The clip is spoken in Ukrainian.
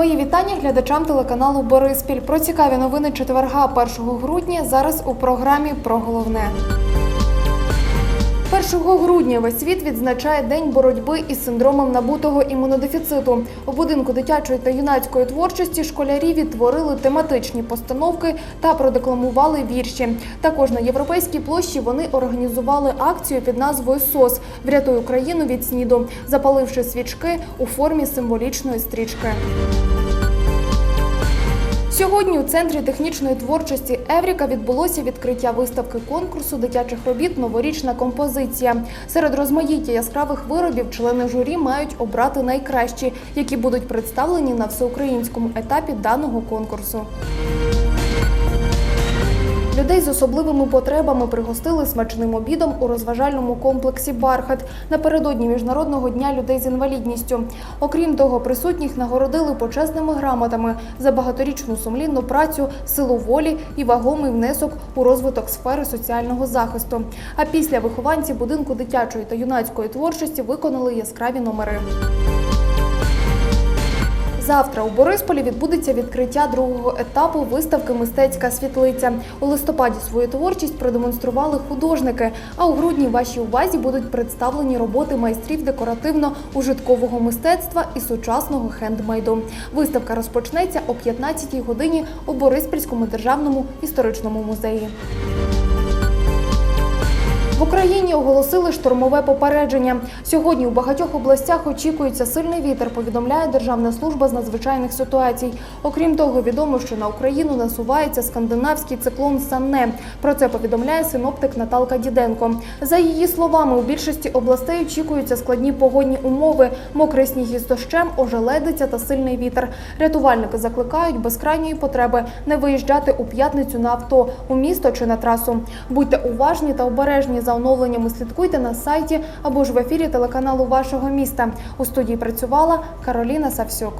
Мої вітання глядачам телеканалу Бориспіль. Про цікаві новини четверга 1 грудня зараз у програмі про головне. 1 грудня весь світ відзначає День боротьби із синдромом набутого імунодефіциту. У будинку дитячої та юнацької творчості школярі відтворили тематичні постановки та продекламували вірші. Також на європейській площі вони організували акцію під назвою СОС Врятуй Україну від СНІДу, запаливши свічки у формі символічної стрічки. Сьогодні у центрі технічної творчості Евріка відбулося відкриття виставки конкурсу дитячих робіт Новорічна композиція. Серед розмаїття яскравих виробів члени журі мають обрати найкращі, які будуть представлені на всеукраїнському етапі даного конкурсу. Людей з особливими потребами пригостили смачним обідом у розважальному комплексі Бархат напередодні міжнародного дня людей з інвалідністю. Окрім того, присутніх нагородили почесними грамотами за багаторічну сумлінну працю, силу волі і вагомий внесок у розвиток сфери соціального захисту. А після вихованці будинку дитячої та юнацької творчості виконали яскраві номери. Завтра у Борисполі відбудеться відкриття другого етапу виставки Мистецька світлиця. У листопаді свою творчість продемонстрували художники. А у грудні вашій увазі будуть представлені роботи майстрів декоративно-ужиткового мистецтва і сучасного хендмейду. Виставка розпочнеться о 15-й годині у Бориспільському державному історичному музеї. Україні оголосили штормове попередження. Сьогодні у багатьох областях очікується сильний вітер, повідомляє Державна служба з надзвичайних ситуацій. Окрім того, відомо, що на Україну насувається скандинавський циклон Санне. Про це повідомляє синоптик Наталка Діденко. За її словами, у більшості областей очікуються складні погодні умови, мокрий сніг із дощем, ожеледиця та сильний вітер. Рятувальники закликають без крайньої потреби не виїжджати у п'ятницю на авто, у місто чи на трасу. Будьте уважні та обережні. За оновленнями слідкуйте на сайті або ж в ефірі телеканалу вашого міста. У студії працювала Кароліна Савсюк.